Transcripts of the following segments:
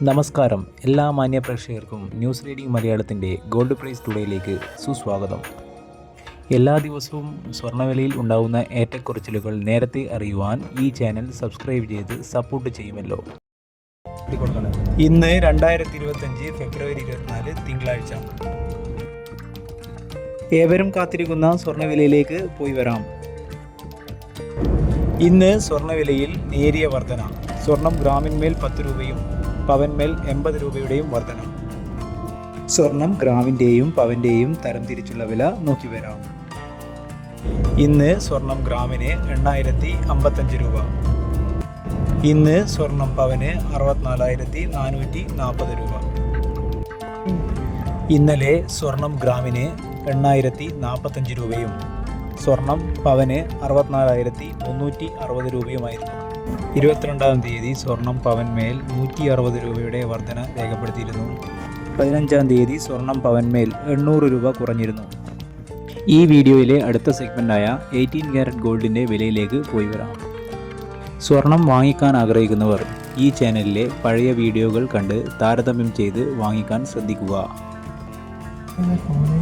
നമസ്കാരം. എല്ലാ മാന്യ പ്രേക്ഷകർക്കും ന്യൂസ് റീഡിംഗ് മലയാളത്തിന്റെ ഗോൾഡ് പ്രൈസ് ടുഡേയിലേക്ക് സുസ്വാഗതം. എല്ലാ ദിവസവും സ്വർണവിലയിൽ ഉണ്ടാകുന്ന ഏറ്റക്കുറച്ചിലുകൾ നേരത്തെ അറിയുവാൻ ഈ ചാനൽ സബ്സ്ക്രൈബ് ചെയ്ത് സപ്പോർട്ട് ചെയ്യുമല്ലോ. ഇന്ന് രണ്ടായിരത്തി ഇരുപത്തഞ്ച് ഫെബ്രുവരി ഇരുപത്തിനാല് തിങ്കളാഴ്ച. ഏവരും കാത്തിരിക്കുന്ന സ്വർണവിലയിലേക്ക് പോയി വരാം. ഇന്ന് സ്വർണവിലയിൽ നേരിയ വർധന. സ്വർണം ഗ്രാമിന്മേൽ പത്ത് രൂപയും പവന്മേൽ എൺപത് രൂപയുടെയും വർധന. സ്വർണം ഗ്രാമിന്റെയും പവന്റെയും തരംതിരിച്ചുള്ള വില നോക്കി വരാം. ഇന്ന് സ്വർണം ഗ്രാമിന് എണ്ണായിരത്തി അമ്പത്തഞ്ച് രൂപ. ഇന്ന് സ്വർണം പവന് അറുപത്തിനാലായിരത്തി നാനൂറ്റി നാൽപ്പത് രൂപ. ഇന്നലെ സ്വർണം ഗ്രാമിന് എണ്ണായിരത്തി നാൽപ്പത്തഞ്ച് രൂപയും സ്വർണം പവന് അറുപത്തിനാലായിരത്തി മുന്നൂറ്റി അറുപത് രൂപയുമായിരുന്നു. ഇരുപത്തിരണ്ടാം തീയതി സ്വർണം പവൻമേൽ നൂറ്റി അറുപത് രൂപയുടെ വർധന രേഖപ്പെടുത്തിയിരുന്നു. പതിനഞ്ചാം തീയതി സ്വർണം പവൻമേൽ എണ്ണൂറ് രൂപ കുറഞ്ഞിരുന്നു. ഈ വീഡിയോയിലെ അടുത്ത സെഗ്മെന്റായ എയ്റ്റീൻ ക്യാരറ്റ് ഗോൾഡിന്റെ വിലയിലേക്ക് പോയി വരാം. സ്വർണം വാങ്ങിക്കാൻ ആഗ്രഹിക്കുന്നവർ ഈ ചാനലിലെ പഴയ വീഡിയോകൾ കണ്ട് താരതമ്യം ചെയ്ത് വാങ്ങിക്കാൻ ശ്രദ്ധിക്കുക.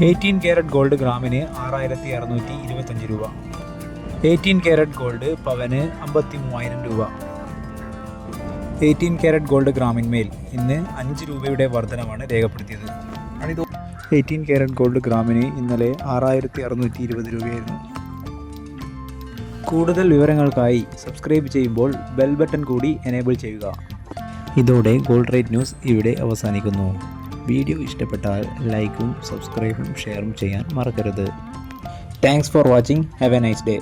എയ്റ്റീൻ ക്യാരറ്റ് ഗോൾഡ് ഗ്രാമിന് ആറായിരത്തി അറുന്നൂറ്റി ഇരുപത്തഞ്ച് രൂപ. എയ്റ്റീൻ ക്യാരറ്റ് ഗോൾഡ് പവന് അമ്പത്തി മൂവായിരം രൂപ. എയ്റ്റീൻ ക്യാരറ്റ് ഗോൾഡ് ഗ്രാമിന്മേൽ ഇന്ന് അഞ്ച് രൂപയുടെ വർധനമാണ് രേഖപ്പെടുത്തിയത്. എയ്റ്റീൻ ക്യാരറ്റ് ഗോൾഡ് ഗ്രാമിന് ഇന്നലെ ആറായിരത്തി അറുന്നൂറ്റി ഇരുപത് രൂപയായിരുന്നു. കൂടുതൽ വിവരങ്ങൾക്കായി സബ്സ്ക്രൈബ് ചെയ്യുമ്പോൾ ബെൽ ബട്ടൺ കൂടി എനേബിൾ ചെയ്യുക. ഇതോടെ ഗോൾഡ് റേറ്റ് ന്യൂസ് ഇവിടെ അവസാനിക്കുന്നു. വീഡിയോ ഇഷ്ടപ്പെട്ടാൽ ലൈക്കും സബ്സ്ക്രൈബും ഷെയറും ചെയ്യാൻ മറക്കരുത്. Thanks for watching. Have a nice day.